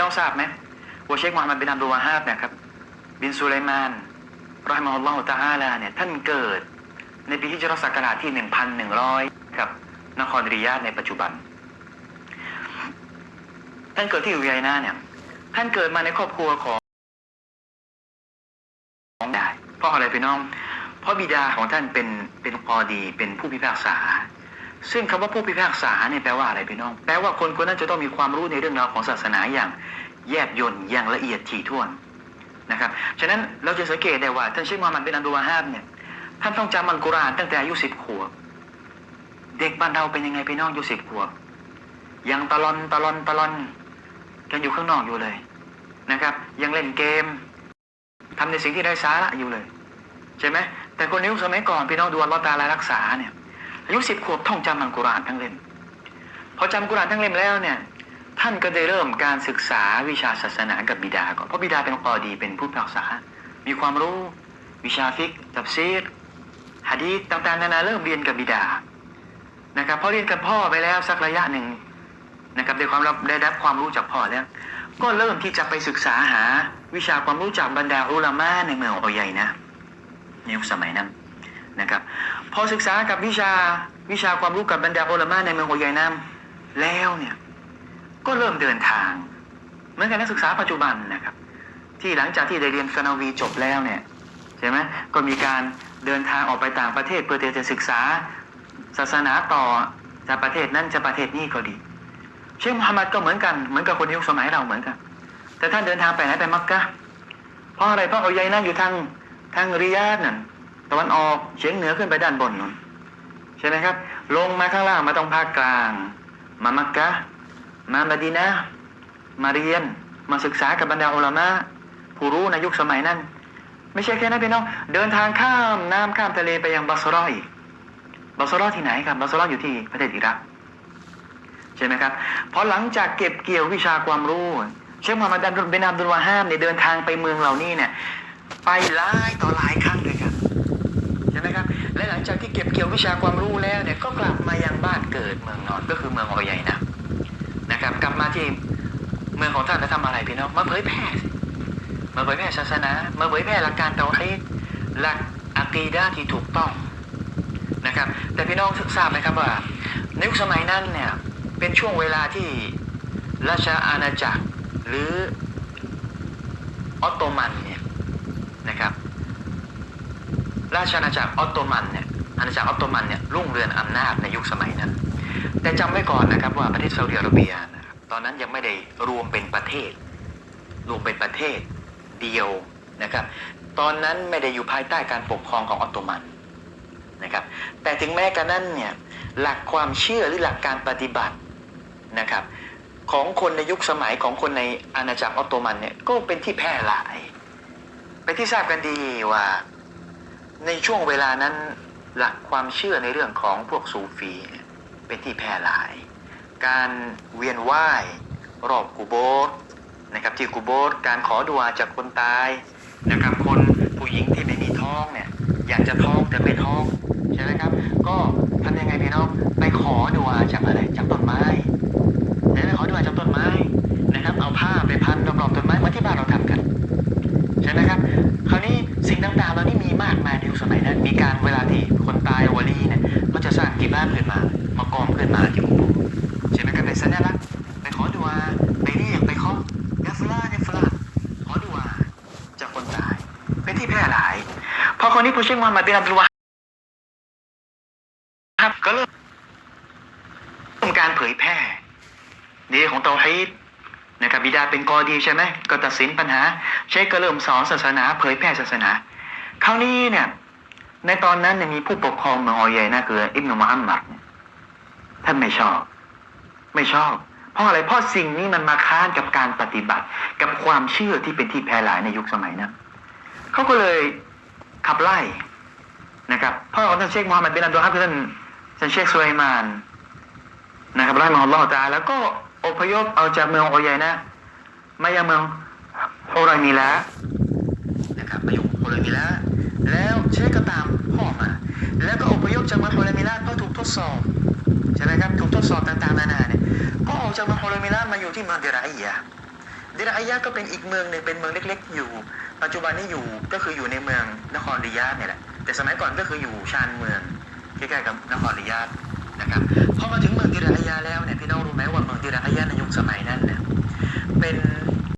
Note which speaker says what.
Speaker 1: น้องทราบไหมว่าเชคมูฮัมมัดบินอับดุลวาฮาบเนะครับบินสุไลมานรอฮิมะฮุลลอฮุตะอาลาเนี่ยท่านเกิดในปีฮิจรัสศักราชที่ 1,100ครับนครริยาดในปัจจุบัน ท่านเกิดที่อุยัยนาเนี่ยท่านเกิดมาในครอบครัวของของได้เพราะอะไรพี่น้อง เพราะบิดาของท่านเป็นเป็นกอดีเป็นผู้พิพากษา ซึ่งคำว่าผู้พิพากษาเนี่ยแปลว่าอะไรพี่น้อง แปลว่าคนคนนั้นจะต้องมีความรู้ในเรื่องราวของศาสนาอย่างแยบยลอย่างละเอียดถี่ถ้วนนะครับ ฉะนั้นเราจะสังเกตได้ว่าท่านเชคมูฮัมหมัดบินอับดุลวาฮาบเนี่ยท่านต้องจำอัลกุรอานตั้งแต่อายุสิบขวบ เด็กบ้านเราเป็นยังไงพี่น้องอายุสิบขวบยังตะลอนตะลอนตะลอนกันอยู่ข้างนอกอยู่เลยนะครับ ยังเล่นเกมทำในสิ่งที่ได้สาระอยู่เลย ใช่ไหมแต่คนนยุคสมัยก่อนพี่น้องดูอัลลอฮ์ตาลารักษาเนี่ย อายุสิบขวบท่องจำอัลกุรอานทั้งเล่มพอจำกุรอานทั้งเล่มแล้วเนี่ยท่านก็ได้เริ่มการศึกษาวิชาศาสนากับบิดาก่อนเพราะบิดาเป็นกอดีเป็นผู้พิพากษา มีความรู้ วิชาฟิกตับซีรฮะดีษต่างๆนานาเริ่มเรียนกับบิดานะครับพอเรียนกับพ่อไปแล้วสักระยะหนึ่งนะครับได้ความได้รับความรู้จากพ่อแล้ว ก็เริ่มที่จะไปศึกษาหาวิชาความรู้จากบรรดาอุลามะในเมืองโอใหญ่นะในยุคสมัยนั้น นะครับ พอศึกษากับวิชาวิชาความรู้กับบรรดาอุลามะในเมืองโอใหญ่น้ำแล้วเนี่ยก็เริ่มเดินทาง เหมือนกับนักศึกษาปัจจุบันนะครับ ที่หลังจากที่ได้เรียนฟนาวีจบแล้วเนี่ยใช่ไหมก็มีการเดินทางออกไปต่างประเทศเพื่อจะศึกษาศาสนาต่อจากประเทศนั้นจะประเทศนี้ก็ดี เชคมุฮัมมัดก็เหมือนกันเหมือนกับคนยุคสมัยเราเหมือนกัน แต่ท่านเดินทางไปไหนไปมักกะเพราะอะไรเพราะเอาใยนั่นอยู่ทางทางริยาดนั่น ตะวันออกเฉียงเหนือขึ้นไปด้านบนนู่นใช่ไหมครับ ลงมาข้างล่างมาตรงภาคกลาง มามักกะมามาดีนะ มาเรียน มาศึกษากับบรรดาอุลามะผู้รู้ในยุคสมัยนั้น ไม่ใช่แค่นั้นพี่น้อง เดินทางข้ามน้ำข้ามทะเลไปยังบัสรออีกบัสรอที่ไหนครับบัสรออยู่ที่ประเทศอิรักใช่ไหมครับพอหลังจากเก็บเกี่ยววิชาความรู้ เชคมูฮัมหมัดบินอับดุลวาฮามเนี่ยเดินทางไปเมืองเหล่านี้เนี่ยไปหลายต่อหลายครั้งด้วยกันใช่ไหมครับ และหลังจากที่เก็บเกี่ยววิชาความรู้แล้วเนี่ยก็กลับมายังบ้านเกิดเมืองนอนก็คือเมืองออใหญ่นะนะครับ กลับมาที่เมืองของท่านจะทำอะไรพี่น้องมาเผยแพร่มาเผยแพร่ศาสนามาเผยแพร่หลักการเตาฮีดหลักอะกีดะห์ที่ถูกต้องนะครับ แต่พี่น้องทราบไหมครับว่าในยุคสมัยนั้นเนี่ยเป็นช่วงเวลาที่ราชอาณาจักรหรือออตโตมันเนี่ยนะครับ ราชอาณาจักรออตโตมันเนี่ยอาณาจักรออตโตมันเนี่ยรุ่งเรืองอำนาจในยุคสมัยนั้น แต่จำไว้ก่อนนะครับว่าประเทศซาอุดิอาระเบียนะครับตอนนั้นยังไม่ได้รวมเป็นประเทศ รวมเป็นประเทศเดียวนะครับ ตอนนั้นไม่ได้อยู่ภายใต้การปกครองของออตโตมันนะครับ แต่ถึงแม้กระนั้นเนี่ยหลักความเชื่อหรือหลักการปฏิบัตินะครับของคนในยุคสมัยของคนในอาณาจักรออตโตมันเนี่ยก็เป็นที่แพร่หลายเป็นที่ทราบกันดีว่า ในช่วงเวลานั้นหลักความเชื่อในเรื่องของพวกซูฟีเนี่ยเป็นที่แพร่หลาย การเวียนไหวรอบกูโบสนะครับที่กูโบสการขอดุอาจากคนตายนะครับคนผู้หญิงที่ไม่มีท้องเนี่ยอยากจะท้องแต่ไม่ท้องใช่ไหมครับ ก็ทำยังไงพี่น้อง นยุคสมัยนั้นมีการเวลาที่คนตายวลีเนี่ยก็จะสร้างกีบ้านขึ้นมา มากองขึ้นมาอุโบสถ์ใช่ไหมครับเป็นสัญลักษณ์ไปขอดูอาไปเรียกไปเคาะยาฟลายาฟลาขอดูอาจากคนตาย เป็นที่แพร่หลาย พอคนนี้ผู้เชี่ยวชาญมาเป็นอับดุลวาฮาบก็เริ่มการเผยแพร่ดีของเตาฮีดนะครับบิดาเป็นกอดีใช่ไหมก็ตัดสินปัญหาเชคก็เริ่มสอนศาสนา เผยแพร่ศาสนา คราวนี้เนี่ย ในตอนนั้นเนี่ยมีผู้ปกครองเมืองออยเยนะคืออิบนุมุฮัมมัดเนี่ยท่านไม่ชอบ ไม่ชอบ เพราะอะไรเพราะสิ่งนี้มันมาค้านกับการปฏิบัติ กับความเชื่อที่เป็นที่แพร่หลายในยุคสมัยนั้นเขาก็เลยขับไล่นะครับพ่อของท่านเชคมูฮัมหมัดเบินอับดุลฮับท่านท่านเชคสุไลมานนะครับไล่มาอัลลอฮฺตาแล้วก็อพยพเอาจากเมืองโอยัยนะมายังเมืองโฮรายมีละนะครับมาอยู่โฮรายมีละ แล้วเชคก็ตามพ่อมา แล้วก็อพยพจากเมืองโฮลมิลาเพราะถูกทดสอบใช่ไหมครับถูกทดสอบต่างๆนานาเนี่ยก็ออกจากเมืองโฮลมิลามาอยู่ที่มาองเดรายาเดรายาก็เป็นอีกเมืองหนึ่งเป็นเมืองเล็ก ๆ อยู่ ปัจจุบันนี้อยู่ก็คืออยู่ในเมืองนครริยาดเนี่ยแหละแต่สมัยก่อนก็คืออยู่ชานเมืองใกล้ๆกับนครริยาดนะครับพอมาถึงเมืองดิรายาแล้วเนี่ยพี่น้องรู้ไหมว่าเมืองดิรายาในยุคสมัยนั้นเนี่ยเป็น